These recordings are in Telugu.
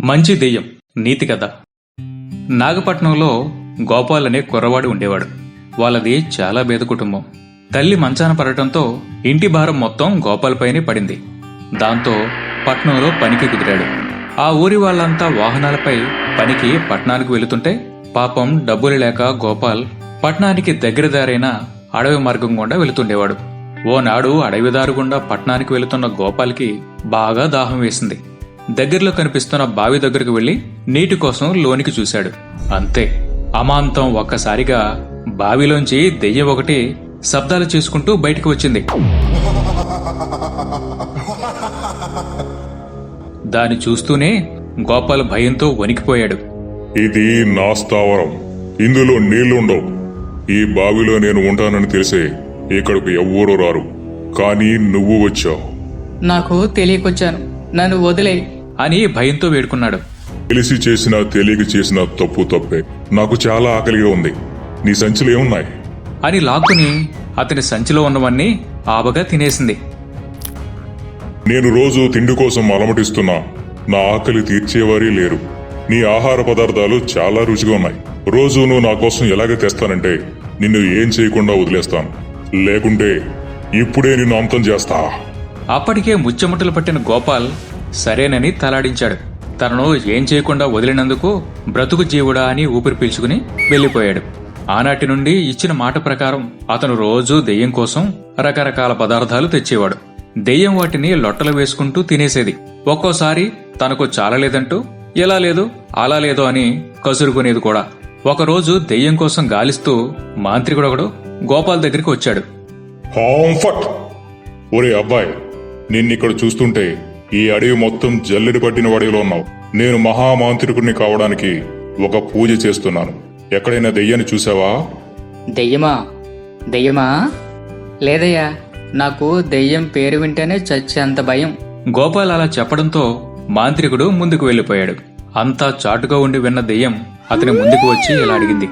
మంచి దెయ్యం నీతి కథ. నాగపట్నంలో గోపాల్ అనే కుర్రవాడు ఉండేవాడు. వాళ్ళది చాలా పేద కుటుంబం. తల్లి మంచాన పడటంతో ఇంటి భారం మొత్తం గోపాల్ పైనే పడింది. దాంతో పట్నంలో పనికి కుదిరాడు. ఆ ఊరి వాళ్ళంతా వాహనాలపై పనికి పట్నానికి వెళుతుంటే పాపం డబ్బులు లేక గోపాల్ పట్నానికి దగ్గర దారైన అడవి మార్గం గుండా వెళుతుండేవాడు. ఓనాడు అడవిదారు గుండా పట్నానికి వెళుతున్న గోపాల్కి బాగా దాహం వేసింది. దగ్గరలో కనిపిస్తున్న బావి దగ్గరకు వెళ్ళి నీటి కోసం లోనికి చూశాడు. అంతే. అమాంతం ఒక్కసారిగా బావిలోంచి దెయ్యం ఒకటి శబ్దాలు చేసుకుంటూ బయటికి వచ్చింది. దాన్ని చూస్తూనే గోపాల్ భయంతో వణికిపోయాడు. ఇది నా స్థావరం. ఇందులో నీళ్ళుండవు. ఈ బావిలో నేను ఉంటానని తెలిసే ఇక్కడకు ఎవ్వరూ రారు. కానీ నువ్వు వచ్చావు. నాకు తెలియకొచ్చాను. నన్ను వదిలే. అని భయంతో వేడుకున్నాడు. తెలిసి చేసిన తెలియక చేసిన తప్పు తప్పే. నాకు చాలా ఆకలిగా ఉంది. నీ సంచులు ఏమున్నాయి? అని లాక్కుని అతని సంచిలో ఉన్నవన్నీ ఆబగా తినేసింది. నేను రోజు తిండి కోసం అలమటిస్తున్నా. నా ఆకలి తీర్చేవారే లేరు. నీ ఆహార పదార్థాలు చాలా రుచిగా ఉన్నాయి. రోజు నువ్వు నా కోసం ఎలాగ తెస్తానంటే నిన్ను ఏం చేయకుండా వదిలేస్తాను. లేకుంటే ఇప్పుడే నిన్ను అంతం చేస్తా. అప్పటికే ముచ్చెముట్టలు పట్టిన గోపాల్ సరేనని తలాడించాడు. తనను ఏం చేయకుండా వదిలినందుకు బ్రతుకు జీవుడా అని ఊపిరి పీల్చుకుని వెళ్ళిపోయాడు. ఆనాటి నుండి ఇచ్చిన మాట ప్రకారం అతను రోజూ దెయ్యం కోసం రకరకాల పదార్థాలు తెచ్చేవాడు. దెయ్యం వాటిని లొట్టలు వేసుకుంటూ తినేసేది. ఒక్కోసారి తనకు చాలలేదంటూ ఎలా లేదు? అలా లేదు అని కసురుకునేది కూడా. ఒకరోజు దెయ్యం కోసం గాలిస్తూ మాంత్రికుడొకడు గోపాల్ దగ్గరికి వచ్చాడు. ఒరే అబ్బాయి నిన్నిక్కడ చూస్తుంటే ఈ అడవి మొత్తం జల్లెడ పట్టిన వాడిలో ఉన్నావు. నేను మహామాంత్రికుడిని కావడానికి ఒక పూజ చేస్తున్నాను. ఎక్కడైనా దెయ్యాన్ని చూసావా? దెయ్యమా? దెయ్యమా? లేదయ్యా నాకు దెయ్యం పేరు వింటేనే చచ్చేంత భయం. గోపాల్ అలా చెప్పడంతో మాంత్రికుడు ముందుకు వెళ్ళిపోయాడు అంతా చాటుగా ఉండి విన్న దెయ్యం అతని ముందుకు వచ్చి ఇలా అడిగింది.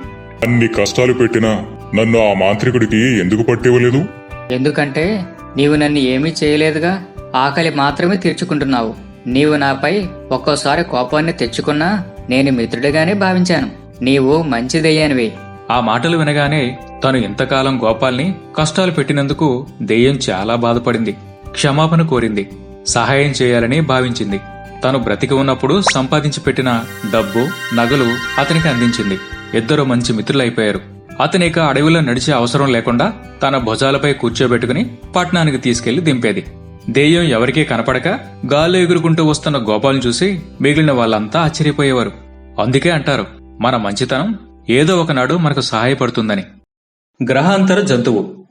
అన్ని కష్టాలు పెట్టినా నన్ను ఆ మాంత్రికుడికి ఎందుకు పట్టివ్వలేదు? ఎందుకంటే నీవు నన్ను ఏమీ చేయలేదుగా. ఆకలి మాత్రమే తీర్చుకుంటున్నావు. నీవు నాపై ఒక్కోసారి కోపాన్ని తెచ్చుకున్నా నేను మిత్రుడిగానే భావించాను. నీవు మంచిదయ్యానివి. ఆ మాటలు వినగానే తను ఇంతకాలం గోపాల్ని కష్టాలు పెట్టినందుకు దెయ్యం చాలా బాధపడింది క్షమాపణ కోరింది సహాయం చేయాలని భావించింది. తను బ్రతికి ఉన్నప్పుడు సంపాదించి పెట్టిన డబ్బు నగలు అతనికి అందించింది. ఇద్దరు మంచి మిత్రులైపోయారు. అతనిక అడవిలో నడిచే అవసరం లేకుండా తన భుజాలపై కూర్చోబెట్టుకుని పట్నానికి తీసుకెళ్ళి దింపేది. దెయ్యం ఎవరికీ కనపడక గాల్లో ఎగురుకుంటూ వస్తున్న గోపాల్ని చూసి మిగిలిన వాళ్ళంతా ఆశ్చర్యపోయేవారు. అందుకే అంటారు మన మంచితనం ఏదో ఒకనాడు మనకు సహాయపడుతుందని. గ్రహాంతర జంతువు.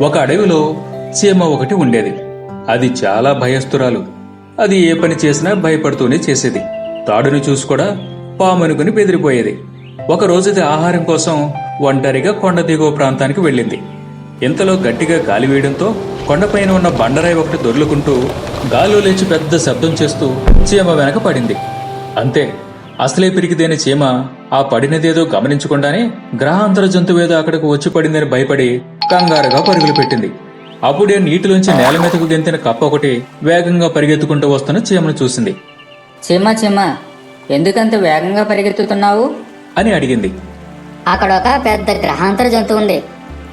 ఒక అడవిలో చీమ ఒకటి ఉండేది. అది చాలా భయస్తురాలు అది ఏ పని చేసినా భయపడుతూనే చేసేది. తాడుని చూసి కూడా పామనుకుని బెదిరిపోయేది. ఒక రోజుది ఆహారం కోసం ఒంటరిగా కొండ దిగువ ప్రాంతానికి వెళ్ళింది. ఇంతలో గట్టిగా గాలి వేయడంతో కొండపైన ఉన్న బండరాయి ఒకటి దొర్లుకుంటూ గాల్లో లేచి పెద్ద శబ్దం చేస్తూ చీమ వెనక పడింది. అంతే అసలే పిరికిదేని చీమ ఆ పడినదేదో గమనించకుండానే గ్రహాంతర జంతువేదో అక్కడికి వచ్చి పడిందని భయపడి కంగారుగా పరుగులు పెట్టింది. అప్పుడే నీటిలోంచి నేల మీదకు గెంతిన కప్ప ఒకటి వేగంగా పరిగెత్తుకుంటూ వస్తున్న చీమను చూసింది. చిమ్మ చిమ్మ ఎందుకంత వేగంగా పరిగెత్తుతున్నావు? అని అడిగింది. అక్కడ ఒక పెద్ద గ్రహాంతర జంతువు ఉంది.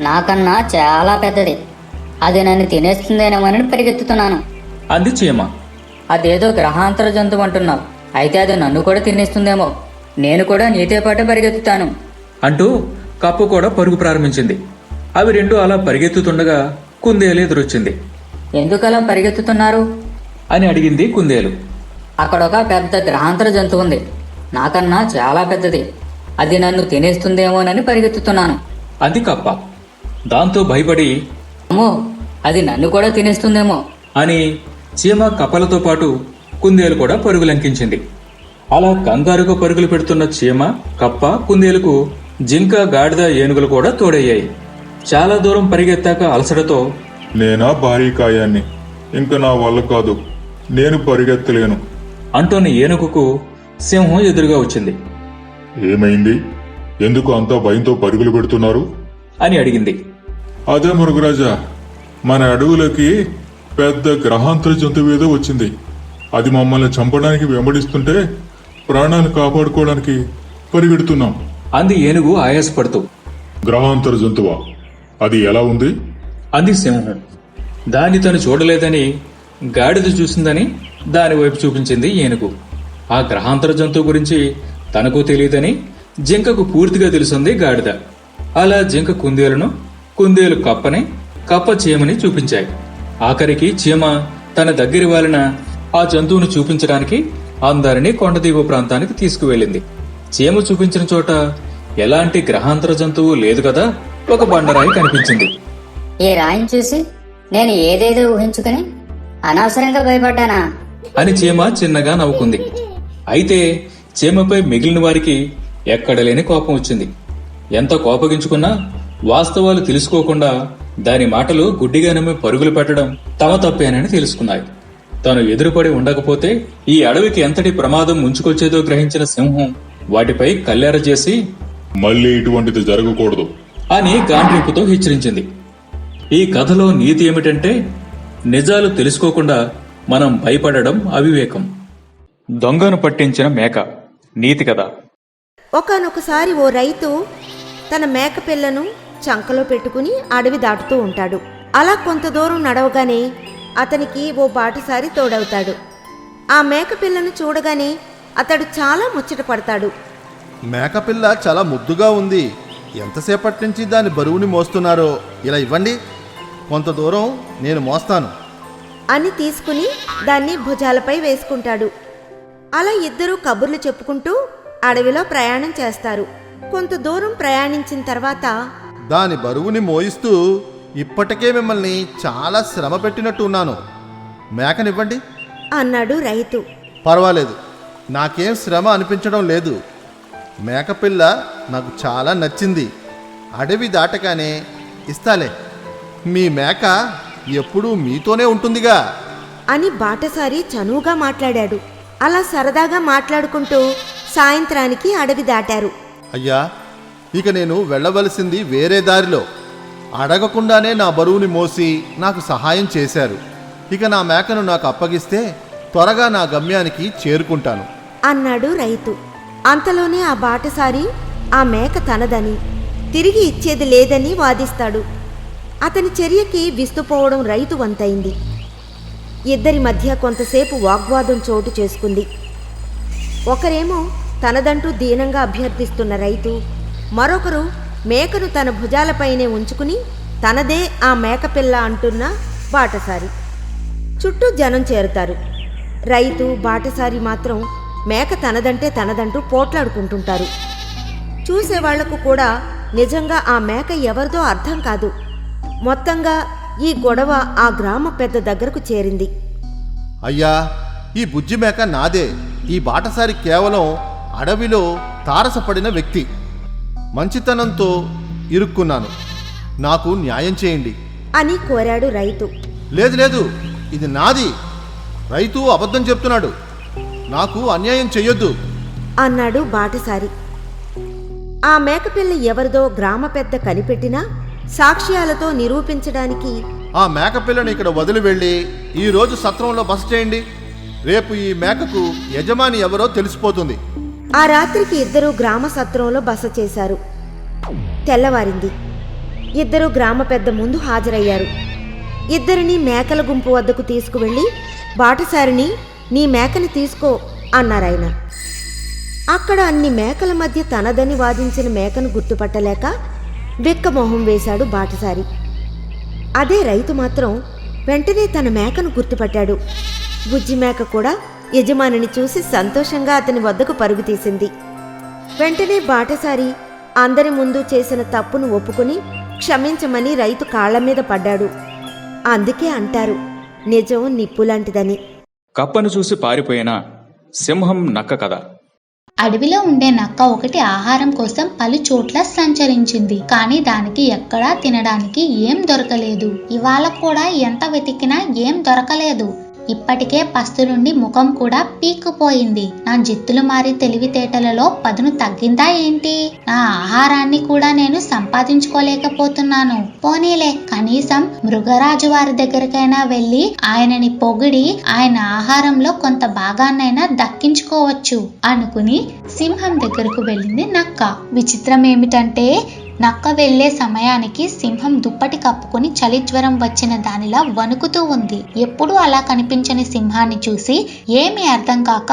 నాకన్నా చాలా పెద్దది. అది నన్ను తినేస్తుందేమోనని పరిగెత్తుతున్నాను. అంది చీమ. అదేదో గ్రహాంతర జంతువు అంటున్నావు. అయితే అది నన్ను కూడా తినేస్తుందేమో. నేను కూడా నీతో పాటు పరిగెత్తుతాను. అంటూ కప్పు కూడా పరుగు ప్రారంభించింది. అవి రెండు అలా పరిగెత్తుతుండగా కుందేలు ఎదురొచ్చింది. ఎందుకలా పరిగెత్తుతున్నారు? అని అడిగింది కుందేలు. అక్కడ ఒక పెద్ద గ్రహాంతర జంతువు ఉంది. నాకన్నా చాలా పెద్దది. అది నన్ను తినేస్తుందేమోనని పరిగెత్తుతున్నాను. అంది కప్ప. దాంతో భయపడి అమ్మో అది నన్ను కూడా తినేస్తుందేమో. అని చీమ కప్పలతో పాటు కుందేలు కూడా పరుగులంకించింది. అలా కంగారుగా పరుగులు పెడుతున్న చీమ కప్ప కుందేలుకు జింక గాడిద ఏనుగులు కూడా తోడయ్యాయి. చాలా దూరం పరిగెత్తాక అలసటతో నేనా భారీ కాయాన్ని? ఇంకా నా వల్ల కాదు. నేను పరిగెత్తలేను. అంటోన్న ఏనుగుకు సింహం ఎదురుగా వచ్చింది. ఏమైంది? ఎందుకు అంతా భయంతో పరుగులు పెడుతున్నారు? అని అడిగింది. అదే మురుగురాజా మన అడవులకి పెద్ద గ్రహాంతర జంతువు ఏదో వచ్చింది. అది మమ్మల్ని చంపడానికి వెంబడిస్తుంటే ప్రాణాలు కాపాడుకోవడానికి పరిగెడుతున్నాం. అంది ఏనుగు ఆయాసపడుతూ. గ్రహాంతర జంతువా? అది ఎలా ఉంది? అంది సింహం. దాన్ని తను చూడలేదని గాడిద చూసిందని దాని వైపు చూపించింది ఏనుగు. ఆ గ్రహాంతర జంతువు గురించి తనకు తెలియదని జింకకు పూర్తిగా తెలుసుంది గాడిద. అలా జింక కుందేలును కుందేలు కప్పని కప్ప చీమని చూపించాయి. ఆఖరికి చీమ తన దగ్గరి వాలిన ఆ జంతువును చూపించడానికి అందరినీ కొండ దిగువ ప్రాంతానికి తీసుకువెళ్ళింది. చీమ చూపించిన చోట ఎలాంటి గ్రహాంతర జంతువు లేదు కదా ఒక బండరాయి కనిపించింది. ఈ రాయిని చూసి నేను ఏదేదో ఊహించుకుని అనవసరంగా భయపడ్డానా? అని చీమ చిన్నగా నవ్వుకుంది. అయితే చీమపై మిగిలిన వారికి ఎక్కడలేని కోపం వచ్చింది. ఎంత కోపగించుకున్నా వాస్తవాలు తెలుసుకోకుండా దాని మాటలు గుడ్డిగా నమ్మి పరుగులు పెట్టడం తమ తప్పేనని తెలుసుకున్నాయి. తాను ఎదురుపడి ఉండకపోతే ఈ అడవికి ఎంతటి ప్రమాదం ముంచుకొచ్చేదో గ్రహించిన సింహం వాటిపై కల్లెర చేసి మళ్ళీ ఇటువంటిది జరగకూడదు. అని గాండ్రింపుతో హెచ్చరించింది. ఈ కథలో నీతి ఏమిటంటే నిజాలు తెలుసుకోకుండా మనం భయపడడం అవివేకం. దొంగను పట్టించిన మేక నీతి కదా ఒకనొకసారి ఓ రైతు తన మేక పిల్లను చంకలో పెట్టుకుని అడవి దాటుతూ ఉంటాడు. అలా కొంత దూరం నడవగానే అతనికి ఓ బాటసారి తోడవుతాడు. ఆ మేక పిల్లను చూడగానే అతడు చాలా ముచ్చట పడతాడు. మేకపిల్ల చాలా ముద్దుగా ఉంది. ఎంతసేపటి నుంచి దాని బరువుని మోస్తున్నారో ఇలా ఇవ్వండి. కొంత దూరం నేను మోస్తాను. అని తీసుకుని దాన్ని భుజాలపై వేసుకుంటాడు. అలా ఇద్దరూ కబుర్లు చెప్పుకుంటూ అడవిలో ప్రయాణం చేస్తారు. కొంత దూరం ప్రయాణించిన తర్వాత దాని బరువుని మోయిస్తూ ఇప్పటికే మిమ్మల్ని చాలా శ్రమ పెట్టినట్టు ఉన్నాను. మేకనివ్వండి. అన్నాడు రైతు. పర్వాలేదు. నాకేం శ్రమ అనిపించడం లేదు. మేకపిల్ల నాకు చాలా నచ్చింది. అడవి దాటగానే ఇస్తాలే. మీ మేక ఎప్పుడూ మీతోనే ఉంటుందిగా. అని బాటసారి చనువుగా మాట్లాడాడు. అలా సరదాగా మాట్లాడుకుంటూ సాయంత్రానికి అడవి దాటారు. అయ్యా ఇక నేను వెళ్ళవలసింది వేరే దారిలో. అడగకుండానే నా బరువుని మోసి నాకు సహాయం చేశారు. ఇక నా మేకను నాకు అప్పగిస్తే త్వరగా నా గమ్యానికి చేరుకుంటాను. అన్నాడు రైతు. అంతలోనే ఆ బాటసారి ఆ మేక తనదని తిరిగి ఇచ్చేది లేదని వాదిస్తాడు. అతని చర్యకి విస్తుపోవడం రైతు వంతైంది. ఇద్దరి మధ్య కొంతసేపు వాగ్వాదం చోటు చేసుకుంది. ఒకరేమో తనదంటూ దీనంగా అభ్యర్థిస్తున్న రైతు మరొకరు మేకను తన భుజాలపైనే ఉంచుకుని తనదే ఆ మేకపిల్ల అంటున్న బాటసారి. చుట్టూ జనం చేరుతారు. రైతు బాటసారి మాత్రం మేక తనదంటే తనదంటూ పోట్లాడుకుంటుంటారు. చూసేవాళ్ళకు కూడా నిజంగా ఆ మేక ఎవరిదో అర్థం కాదు. మొత్తంగా ఈ గొడవ ఆ గ్రామ పెద్ద దగ్గరకు చేరింది. అయ్యా ఈ బుజ్జి మేక నాదే. ఈ బాటసారి కేవలం అడవిలో తారసపడిన వ్యక్తి. మంచితనంతో ఇరుక్కున్నాను. నాకు న్యాయం చేయండి. అని కోరాడు రైతు. లేదు లేదు ఇది నాది. రైతు అబద్ధం చెప్తున్నాడు. నాకు అన్యాయం చెయ్యొద్దు. అన్నాడు బాటసారి. ఆ మేకపిల్ల ఎవరిదో గ్రామ పెద్ద కనిపెట్టినా సాక్ష్యాలతో నిరూపించడానికి ఆ మేక పిల్లని ఇక్కడ వదిలి వెళ్ళి ఈ రోజు సత్రంలో బస చేయండి. రేపు ఈ మేకకు యజమాని ఎవరో తెలిసిపోతుంది. ఆ రాత్రికి ఇద్దరూ గ్రామ సత్రంలో బస చేశారు. తెల్లవారింది. ఇద్దరు గ్రామ పెద్ద ముందు హాజరయ్యారు. ఇద్దరిని మేకల గుంపు వద్దకు తీసుకువెళ్ళి బాటసారిని నీ మేకని తీసుకో అన్నారాయన అక్కడ అన్ని మేకల మధ్య తనదని వాదించిన మేకను గుర్తుపట్టలేక బిక్కమొహం వేశాడు బాటసారి. అదే రైతు మాత్రం వెంటనే తన మేకను గుర్తుపట్టాడు. బుజ్జి మేక కూడా యజమానిని చూసి సంతోషంగా అతని వద్దకు పరుగు తీసింది. వెంటనే బాటసారి అందరి ముందు చేసిన తప్పును ఒప్పుకొని క్షమించమని రైతు కాళ్ళ మీద పడ్డాడు. అందుకే అంటారు నిజం నిప్పులాంటిదని. కప్పను చూసి పారిపోయిన సింహం నక్క కథ. అడవిలో ఉండే నక్క ఒకటి ఆహారం కోసం పలు చోట్ల సంచరించింది. కానీ దానికి ఎక్కడా తినడానికి ఏం దొరకలేదు. ఇవాళ కూడా ఎంత వెతికినా ఏం దొరకలేదు. ఇప్పటికే పస్తులుండి ముఖం కూడా పీక్కుపోయింది. నా జిత్తులు మారి తెలివితేటలలో పదును తగ్గిందా ఏంటి? నా ఆహారాన్ని కూడా నేను సంపాదించుకోలేకపోతున్నాను. పోనీలే కనీసం మృగరాజు వారి దగ్గరికైనా వెళ్ళి ఆయనని పొగిడి ఆయన ఆహారంలో కొంత భాగాన్నైనా దక్కించుకోవచ్చు అనుకుని సింహం దగ్గరకు వెళ్ళింది నక్క. విచిత్రం ఏమిటంటే నక్క వెళ్ళే సమయానికి సింహం దుప్పటి కప్పుకొని చలి జ్వరం వచ్చిన దానిలా వణుకుతూ ఉంది. ఎప్పుడూ అలా కనిపించని సింహాన్ని చూసి ఏమీ అర్థం కాక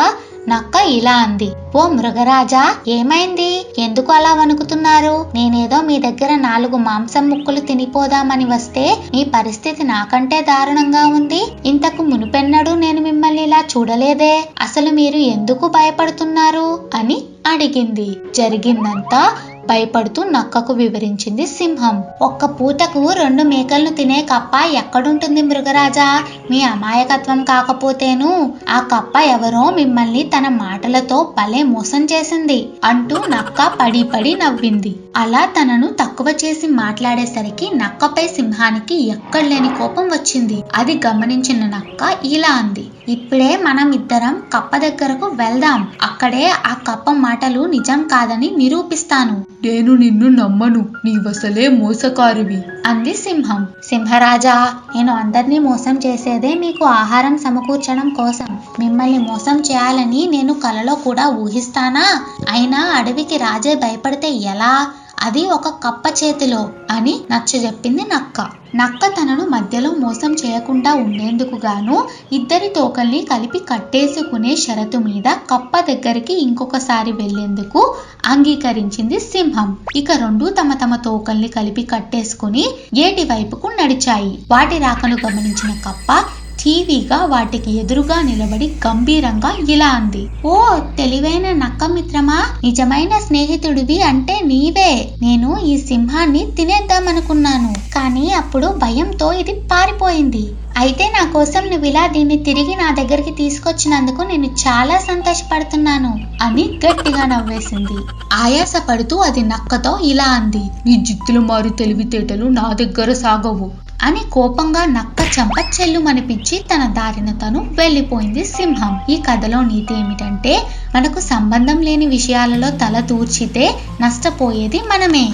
నక్క ఇలా అంది. ఓ మృగరాజా ఏమైంది? ఎందుకు అలా వణుకుతున్నారు? నేనేదో మీ దగ్గర నాలుగు మాంసం ముక్కలు తినిపోదామని వస్తే మీ పరిస్థితి నాకంటే దారుణంగా ఉంది. ఇంతకు మునుపెన్నడూ నేను మిమ్మల్ని ఇలా చూడలేదే. అసలు మీరు ఎందుకు భయపడుతున్నారు? అని అడిగింది. జరిగిందంతా భయపడుతూ నక్కకు వివరించింది సింహం. ఒక్క పూటకు రెండు మేకలను తినే కప్ప ఎక్కడుంటుంది మృగరాజా? మీ అమాయకత్వం కాకపోతేను. ఆ కప్ప ఎవరో మిమ్మల్ని తన మాటలతో భలే మోసం చేసింది అంటూ నక్క పడి పడి నవ్వింది. అలా తనను తక్కువ చేసి మాట్లాడేసరికి నక్కపై సింహానికి ఎక్కడలేని కోపం వచ్చింది. అది గమనించిన నక్క ఇలా అంది. ఇప్పుడే మనం ఇద్దరం కప్ప దగ్గరకు వెళ్దాం. అక్కడే ఆ కప్ప మాటలు నిజం కాదని నిరూపిస్తాను. నేను నిన్ను నమ్మను నీవసలే మోసకారివి. అంది సింహం. సింహరాజా నేను అందరినీ మోసం చేసేదే మీకు ఆహారం సమకూర్చడం కోసం. మిమ్మల్ని మోసం చేయాలని నేను కలలో కూడా ఊహిస్తానా? అయినా అడవికి రాజే భయపడితే ఎలా? అది ఒక కప్ప చేతిలో అని నచ్చజెప్పింది నక్క. నక్క తనను మధ్యలో మోసం చేయకుండా ఉండేందుకు గాను ఇద్దరి తోకల్ని కలిపి కట్టేసుకునే షరతు మీద కప్ప దగ్గరికి ఇంకొకసారి వెళ్ళేందుకు అంగీకరించింది సింహం. ఇక రెండు తమ తమ తోకల్ని కలిపి కట్టేసుకుని ఏటి వైపుకు నడిచాయి. వాటి రాకను గమనించిన కప్ప టీవీగా వాటికి ఎదురుగా నిలబడి గంభీరంగా ఇలా అంది. ఓ తెలివైన నక్క మిత్రమా నిజమైన స్నేహితుడివి అంటే నీవే. నేను ఈ సింహాన్ని తినేద్దామనుకున్నాను. కానీ అప్పుడు భయంతో ఇది పారిపోయింది. అయితే నా కోసం నువ్వు ఇలా దీన్ని తిరిగి నా దగ్గరికి తీసుకొచ్చినందుకు నేను చాలా సంతోషపడుతున్నాను అని గట్టిగా నవ్వేసింది. ఆయాసపడుతూ అది నక్కతో ఇలా అంది. నీ జిత్తులు మారు తెలివితేటలు నా దగ్గర సాగవు. అని కోపంగా నక్క చెంప చెల్లుమనిపించి తన దారిన తను వెళ్ళిపోయింది సింహం. ఈ కథలో నీతి ఏమిటంటే మనకు సంబంధం లేని విషయాలలో తల తూర్చితే నష్టపోయేది మనమే.